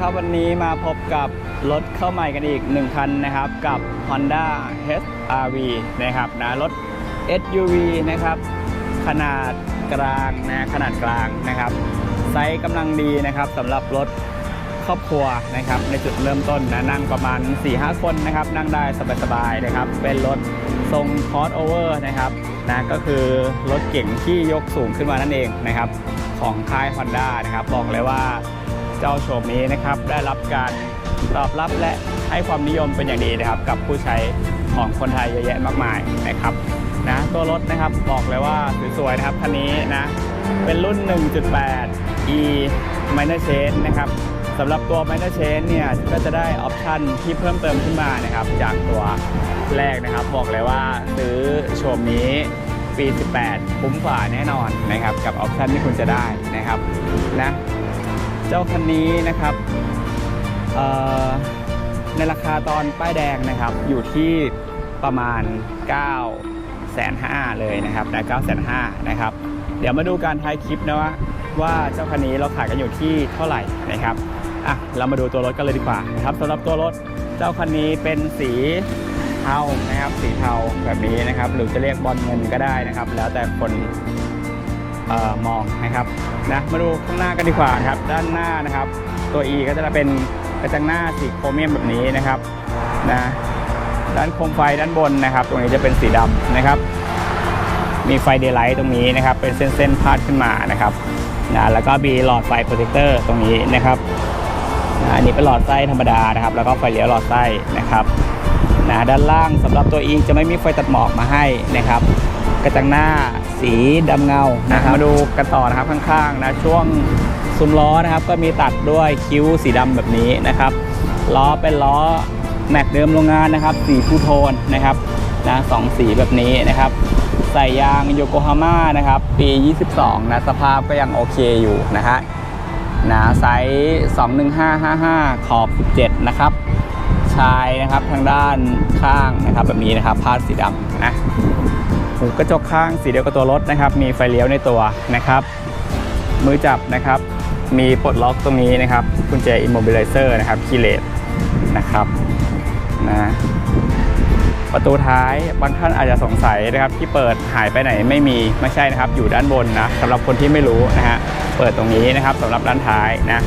ครับวันนี้มาพบกับรถเข้าใหม่กันอีก 1 คันนะครับกับ Honda HRV นะครับนะรถ SUV นะครับขนาดกลางนะขนาดกลางนะครับไซส์กำลังดีนะครับสำหรับรถครอบครัวนะครับในจุดเริ่มต้นนะนั่งประมาณ 4-5 คนนะครับนั่งได้สบายๆนะครับเป็นรถทรง crossover นะครับนะก็คือรถเก่งที่ยกสูงขึ้นมานั่นเองนะครับของค่าย Honda นะครับบอกเลยว่า เจ้าโฉมนี้นะครับ ได้รับการตอบรับและให้ความนิยมเป็นอย่างดีนะครับ กับผู้ใช้ของคนไทยเยอะแยะมากมายนะครับนะตัวรถนะครับบอกเลยว่าสวยๆนะครับคันนี้นะเป็นรุ่น 1.8 e minor change นะครับสำหรับตัว minor change เนี่ยก็จะได้ออปชันที่เพิ่มเติมขึ้นมานะครับ จากตัวแรกนะครับ บอกเลยว่าซื้อโฉมนี้ปี 18 คุ้มกว่าแน่นอนนะครับ กับออปชันที่คุณจะได้นะครับนะ เจ้าคันนี้นะครับในราคาตอนป้ายแดงนะครับอยู่ที่ประมาณ9แสนห้าเลยนะครับนะ9แสนห้านะครับ เดี๋ยวมาดูการท้ายคลิปนะว่าว่าเจ้าคันนี้เราขายกันอยู่ที่เท่าไหร่นะครับอะเรามาดูตัวรถกันเลยดีกว่านะครับสำหรับตัวรถเจ้าคันนี้เป็นสีเทานะครับสีเทาแบบนี้นะครับ หรือจะเรียกบอลเงินก็ได้นะครับ แล้วแต่คน ออมองนะครับนะมาดูข้างหน้ากันดีกว่านะครับด้านหน้านะครับ ตัว E ก็จะเป็นกระจังหน้าสีโครเมียมแบบนี้นะครับนะด้านโคมไฟด้านบนนะครับ ตรงนี้จะเป็นสีดำนะครับ มีไฟเดย์ไลท์ตรงนี้นะครับ เป็นเส้นๆพาดขึ้นมานะครับนะแล้วก็มีหลอดไฟโปรเจคเตอร์ตรงนี้นะครับนะอันนี้เป็นหลอดไส้ธรรมดานะครับ แล้วก็ไฟเลี้ยวหลอดไส้นะครับนะด้านล่างสำหรับตัวอิงจะไม่มีไฟตัดหมอกมาให้นะครับ กระจังหน้าสีดำเงานะครับมาดูกันต่อนะครับข้างๆนะช่วงซุ้มล้อนะครับ ก็มีตัดด้วยคิ้วสีดำแบบนี้นะครับล้อเป็นล้อแม็กเดิมโรงงานนะครับ สีฟูโทนนะครับนะสองสีแบบนี้นะครับใส่ยางโยโกฮาม่านะครับ ปี 22 นะสภาพก็ยังโอเคอยู่นะฮะนะไซส์ 21555 ขอบ 17 นะครับ ชายนะครับทางด้านข้างนะครับแบบนี้นะครับพาดสีดำนะหู กระจกข้างสีเดียวกับตัวรถนะครับ มีไฟเลี้ยวในตัวนะครับ มือจับนะครับ มีปลดล็อกตรงนี้นะครับกุญแจ immobilizer นะครับคีเลสนะครับนะประตูท้ายบางท่านอาจจะสงสัยนะครับที่เปิดหายไปไหนไม่มีไม่ใช่นะครับ อยู่ด้านบนนะสำหรับคนที่ไม่รู้นะฮะเปิดตรงนี้นะครับสำหรับด้านท้ายนะ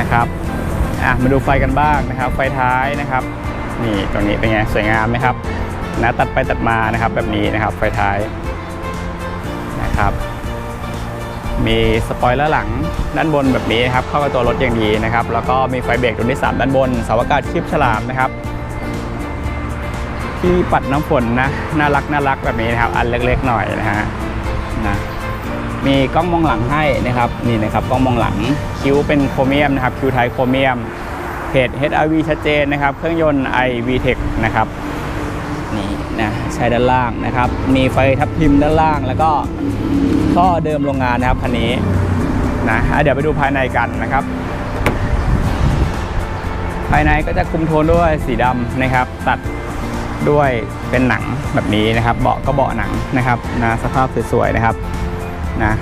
นะครับอะมาดูไฟกันบ้างนะครับ ไฟท้ายนะครับ นี่ตรงนี้เป็นไงสวยงามไหมครับ นะตัดไปตัดมานะครับแบบนี้นะครับไฟท้ายนะครับ มีสปอยเลอร์หลังด้านบนแบบนี้นะครับเข้ากับตัวรถอย่างดีนะครับ แล้วก็มีไฟเบรกดวที่สามด้านบนเสาอากาศคลิปฉลามนะครับ ที่ปัดน้ำฝนนะน่ารักน่ารักแบบนี้นะครับ อันเล็กๆหน่อยนะฮะนะมีกล้องมองหลังให้นะครับนี่นะครับกล้องมองหลังคิ้วเป็นโครเมียมนะครับคิ้วไทยโครเมียมเพจ HRV ชัดเจนนะครับ เครื่องยนต์ iVTEC นะครับ นะใช้ด้านล่างนะครับ มีไฟทับทิมด้านล่างแล้วก็ท่อเดิมโรงงานนะครับคันนี้นะเดี๋ยวไปดูภายในกันนะครับ ภายในก็จะคุมโทนด้วยสีดำนะครับ ตัดด้วยเป็นหนังแบบนี้นะครับ เบาะก็เบาะหนังนะครับนะสภาพสวยๆนะครับนะ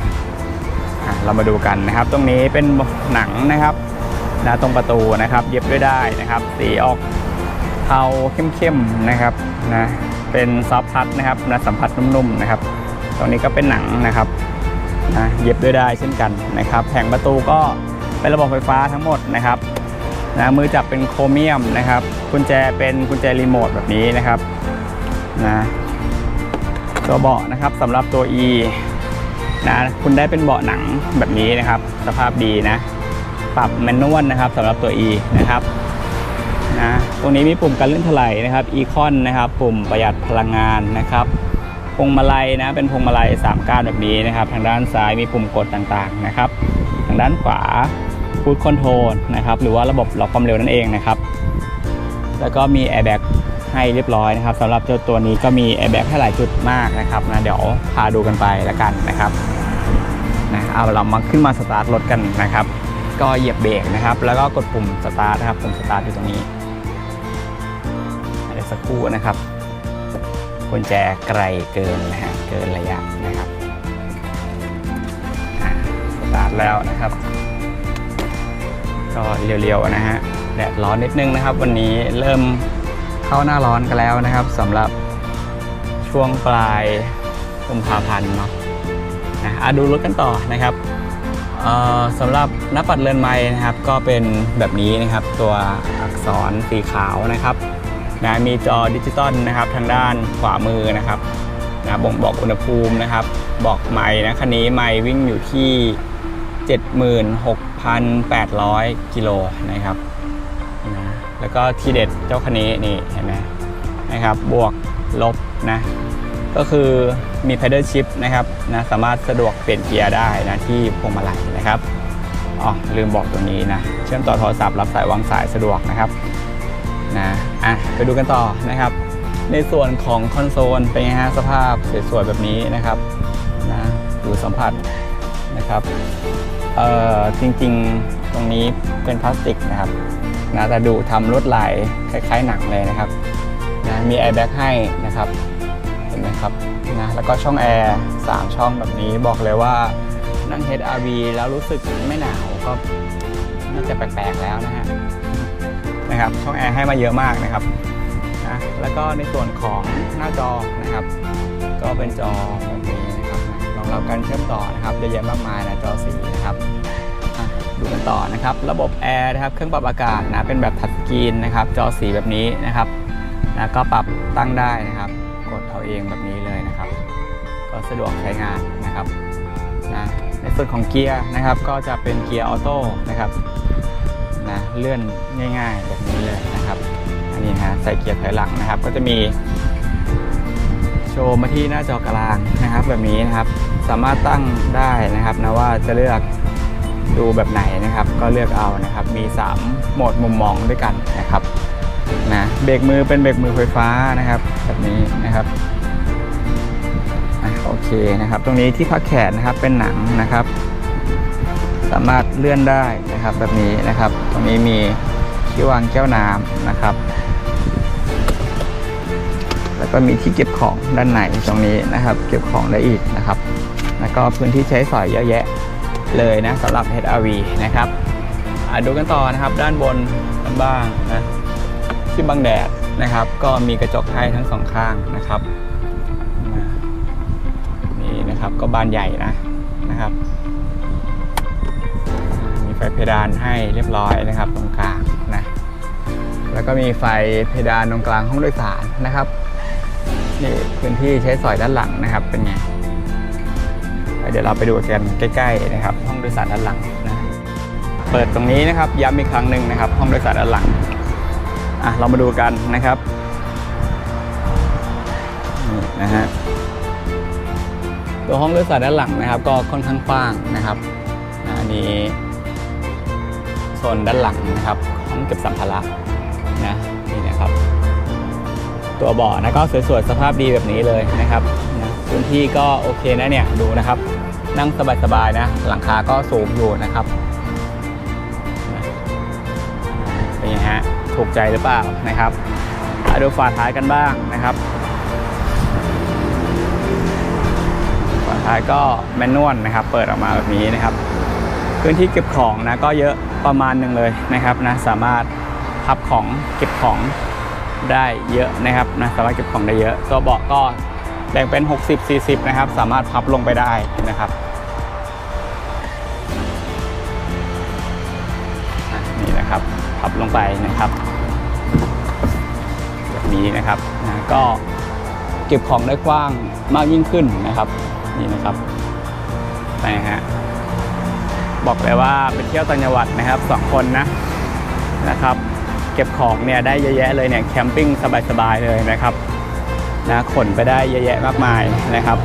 เรามาดูกันนะครับ ตรงนี้เป็นหนังนะครับนะตรงประตูนะครับ เย็บด้วยได้นะครับ สีออก ทาเข้มๆนะครับนะเป็นซอฟต์พัดนะครับนะสัมผัสนุ่มๆนะครับ ตรงนี้ก็เป็นหนังนะครับนะเย็บด้วยได้เช่นกันนะครับแผงประตูก็เป็นระบบไฟฟ้าทั้งหมดนะครับนะมือจับเป็นโครเมียมนะครับกุญแจเป็นกุญแจรีโมทแบบนี้นะครับนะตัวเบาะนะครับสำหรับตัว E นะคุณได้เป็นเบาะหนังแบบนี้นะครับ สภาพดีนะ ปรับแมนนวลนะครับสำหรับตัว E นะครับ นะตรงนี้มีปุ่มการเลื่อนถลายนะครับอีคอนนะครับ ปุ่มประหยัดพลังงานนะครับพวงมาลัยนะเป็นพวงมาลัย3ก้านแบบนี้นะครับ ทางด้านซ้ายมีปุ่มกดต่างๆนะครับ ทางด้านขวาฟูดคอนโทรลนะครับหรือว่าระบบล็อกความเร็วนั่นเองนะครับ แล้วก็มีแอร์แบ็กให้เรียบร้อยนะครับสำหรับเจ้าตัวนี้ก็มีแอร์แบ็กให้หลายจุดมากนะครับนะเดี๋ยวพาดูกันไปแล้วกันนะครับนะเอาเรามาขึ้นมาสตาร์ทรถกันนะครับ ก็เหยียบเบรกนะครับ แล้วก็กดปุ่มสตาร์ทนะครับปุ่มสตาร์ทอยู่ตรงนี้ สักครู่นะครับกุญแจไกลเกินนะฮะเกินระยะนะครับสตาร์ทแล้วนะครับ ก็เรียวๆนะฮะแดดร้อนนิดนึงนะครับ วันนี้เริ่มเข้าหน้าร้อนกันแล้วนะครับสำหรับช่วงปลายกุมภาพันธ์เนาะนะอะดูรถกันต่อนะครับเอ่อสำหรับหน้าปัดเรือนไม้นะครับ ก็เป็นแบบนี้นะครับ ตัวอักษรสีขาวนะครับ นะมีจอดิจิตอลนะครับทางด้านขวามือนะครับนะบ่งบอกอุณหภูมินะครับ บอกไม้นะคันนี้ไม้วิ่งอยู่ที่ 76,800 กิโลนะครับนะแล้วก็ทีเด็ดเจ้าคันนี้นี่เห็นไหมนะครับบวกลบนะก็คือมี pedal shift นะครับนะสามารถสะดวกเปลี่ยนเกียร์ได้นะที่พวงมาลัยนะครับอ๋อลืมบอกตัวนี้นะเชื่อมต่อโทรศัพท์รับสายวางสายสะดวกนะครับนะ อะไปดูกันต่อนะครับ ในส่วนของคอนโซลเป็นไงฮะสภาพสวยๆแบบนี้นะครับนะดูสัมผัสนะครับเอ่อจริงๆตรงนี้เป็นพลาสติกนะครับนะแต่ดูทำลวดลายคล้ายๆหนังเลยนะครับนะมีแอร์แบ็กให้นะครับเห็นไหมครับนะแล้วก็ช่องแอร์3ช่องแบบนี้บอกเลยว่านั่ง HRV แล้วรู้สึกไม่หนาวก็น่าจะแปลกๆแล้วนะฮะ นะครับช่องแอร์ให้มาเยอะมากนะครับนะแล้วก็ในส่วนของหน้าจอนะครับ ก็เป็นจอแบบนี้นะครับนะรองรับการเชื่อมต่อนะครับเยอะแยะมากมายนะจอสีนะครับดูกันต่อนะครับ ระบบแอร์นะครับเครื่องปรับอากาศนะเป็นแบบทัชสกรีนนะครับ จอสีแบบนี้นะครับนะก็ปรับตั้งได้นะครับ กดเอาเองแบบนี้เลยนะครับ ก็สะดวกใช้งานนะครับนะในส่วนของเกียร์นะครับก็จะเป็นเกียร์ออโต้นะครับ นะเลื่อนง่ายๆแบบนี้เลยนะครับ อันนี้นะใส่เกียร์ถอยหลังนะครับ ก็จะมี โชว์มาที่หน้าจอกลางนะครับ แบบนี้นะครับ สามารถตั้งได้นะครับนะว่าจะเลือกดูแบบไหนนะครับ ก็เลือกเอานะครับ มี 3 โหมดมุมมองด้วยกันนะครับนะเบรกมือเป็นเบรกมือไฟฟ้านะครับ แบบนี้นะครับโอเคนะครับ ตรงนี้ที่พักแขนนะครับเป็นหนังนะครับ สามารถเลื่อนได้นะครับแบบนี้นะครับ ตรงนี้มีที่วางแก้วน้ำนะครับ แล้วก็มีที่เก็บของด้านในตรงนี้นะครับ เก็บของได้อีกนะครับ แล้วก็พื้นที่ใช้สอยเยอะแยะเลยนะสำหรับ HRV นะครับดูกันต่อนะครับด้านบนกันบ้างนะที่บังแดดนะครับ ก็มีกระจกให้ทั้งสองข้างนะครับนี่นะครับก็บานใหญ่นะนะครับ ฟเพดานให้เรียบร้อยนะครับ ตรงกลางนะแล้วก็มีไฟเพดานตรงกลางห้องโดยสารนะครับนี่พื้นที่ใช้สอยด้านหลังนะครับ เป็นไงเดี๋ยวเราไปดูกันใกล้ๆนะครับ ห้องโดยสารด้านหลังนะเปิดตรงนี้นะครับย้ำอีกครั้งหนึ่งนะครับ ห้องโดยสารด้านหลังอะเรามาดูกันนะครับนี่นะฮะตัวห้องโดยสารด้านหลังนะครับ ก็ค่อนข้างกว้างนะครับอันนี้ โซนด้านหลังนะครับห้องเก็บสัมภาระนะนี่นะครับ ตัวเบาะนะก็สวยๆสภาพดีแบบนี้เลยนะครับนะพื้นที่ก็โอเคนะเนี่ยดูนะครับ นั่งสบายๆนะ หลังคาก็สูงอยู่นะครับเป็นไงฮะถูกใจหรือเปล่านะครับมาดูฝาท้ายกันบ้างนะครับฝาท้ายก็แมนนวลนะครับ เปิดออกมาแบบนี้นะครับ พื้นที่เก็บของนะก็เยอะประมาณหนึ่งเลยนะครับนะสามารถพับของเก็บของได้เยอะนะครับนะสามารถเก็บของได้เยอะตัวเบาะก็แบ่งเป็น 60 40 นะครับ สามารถพับลงไปได้นะครับนี่นะครับพับลงไปนะครับแบบนี้นะครับนะก็เก็บของได้กว้างมากยิ่งขึ้นนะครับนี่นะครับไปฮะ บอกเลยว่าไปเที่ยวต่างจังหวัดนะครับสองคนนะนะครับ เก็บของเนี่ยได้เยอะแยะเลยเนี่ยแคมปิ้งสบายๆเลยนะครับนะขนไปได้เยอะแยะมากมายนะครับ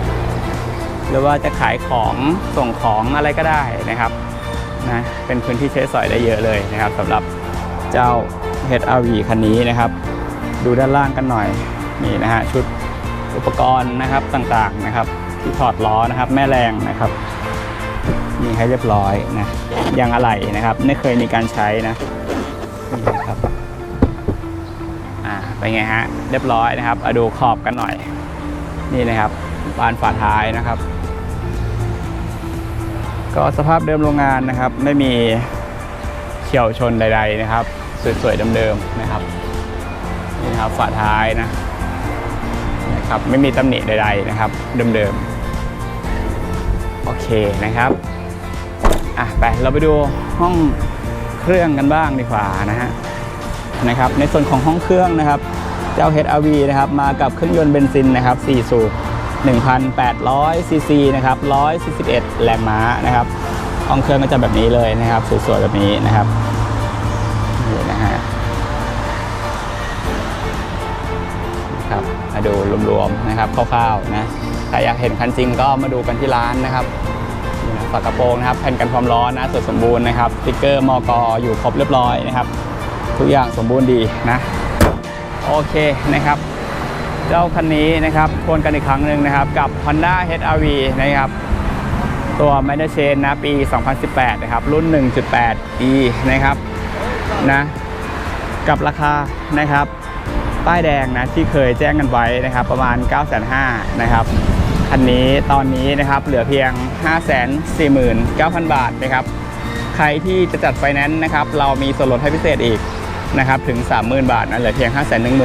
หรือว่าจะขายของส่งของอะไรก็ได้นะครับนะเป็นพื้นที่ใช้สอยได้เยอะเลยนะครับสำหรับเจ้า HRV คันนี้นะครับ ดูด้านล่างกันหน่อยนี่นะฮะชุดอุปกรณ์นะครับต่างๆนะครับ ที่ถอดล้อนะครับ แม่แรงนะครับ มีให้เรียบร้อยนะยางอะไหล่นะครับ ไม่เคยมีการใช้นะนี่นะครับอ่าเป็นไงฮะเรียบร้อยนะครับเอาดูขอบกันหน่อย นี่นะครับบานฝาท้ายนะครับ ก็สภาพเดิมโรงงานนะครับ ไม่มีเฉียวชนใด ๆนะครับ สวยๆเดิมๆนะครับนี่นครับฝาท้ายนะนะครับไม่มีตำหนิใด ๆนะครับ เดิมๆโอเคนะครับ อะไปเราไปดูห้องเครื่องกันบ้างดีกว่านะฮะนะครับในส่วนของห้องเครื่องนะครับ เจ้า HRV นะครับมากับเครื่องยนต์เบนซินนะครับ4สูบ1,800ซีซีนะครับ141 แรงม้านะครับห้องเครื่องก็จะแบบนี้เลยนะครับสวยๆแบบนี้นะครับนี่นะฮะครับมาดูรวมๆนะครับคร่าวๆนะถ้าอยากเห็นคันจริงก็มาดูกันที่ร้านนะครับ ฝากระโปรงนะครับแผ่นกันความร้อนนะสวยสมบูรณ์นะครับสติ๊กเกอร์มอกอยู่ครบเรียบร้อยนะครับ ทุกอย่างสมบูรณ์ดีนะโอเคนะครับ เจ้าคันนี้นะครับทวนกันอีกครั้งหนึ่งนะครับ กับ Honda HR-V นะครับตัว m a n a c h a i n นะปี 2018 นะครับ รุ่น 1.8 e นะครับนะกับราคานะครับ ป้ายแดงนะที่เคยแจ้งกันไว้นะครับ ประมาณ 9 5 0 0 0นะครับ คันนี้ตอนนี้นะครับเหลือเพียง 549,000 บาทนะครับ ใครที่จะจัดไฟแนนซ์นะครับ เรามีส่วนลดให้พิเศษอีกนะครับถึง 30,000 บาทนะเหลือเพียง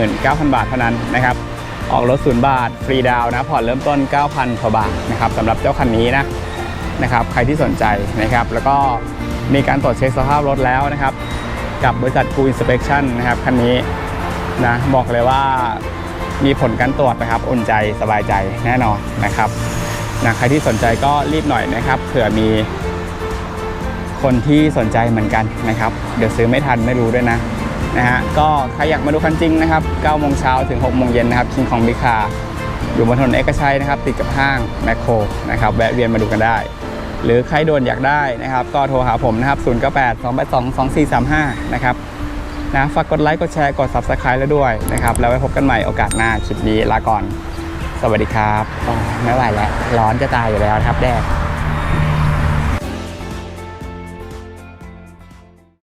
519,000 บาทเท่านั้นนะครับ ออกรถศูนย์บาท ฟรีดาวนะผ่อนเริ่มต้น 9,000กว่าบาทนะครับสำหรับเจ้าคันนี้นะนะครับใครที่สนใจนะครับ แล้วก็มีการตรวจเช็คสภาพรถแล้วนะครับ กับบริษัทกูอินสเป t ชั่นนะครับคันนี้นะบอกเลยว่า มีผลการตรวจนะครับ อุ่นใจสบายใจแน่นอนนะครับนะใครที่สนใจก็รีบหน่อยนะครับ เผื่อมีคนที่สนใจเหมือนกันนะครับ เดี๋ยวซื้อไม่ทันไม่รู้ด้วยนะนะฮะก็ใครอยากมาดูคันจริงนะครับ9โมงเช้าถึง6โมงเย็นนะครับคิงของบิคาอยู่บนถนนเอกชัยนะครับ ติดกับห้างแมคโครนะครับแวะเวียนมาดูกันได้ หรือใครโดนอยากได้นะครับ ก็โทรหาผมนะครับ 098 282 2435 นะครับ นะฝากกดไลค์กดแชร์กด Subscribe แล้วด้วยนะครับแล้วไว้พบกันใหม่โอกาสหน้าคลิปนี้ลาก่อน สวัสดีครับอ๋อไม่ไหวแล้วร้อนจะตายอยู่แล้วครับแดด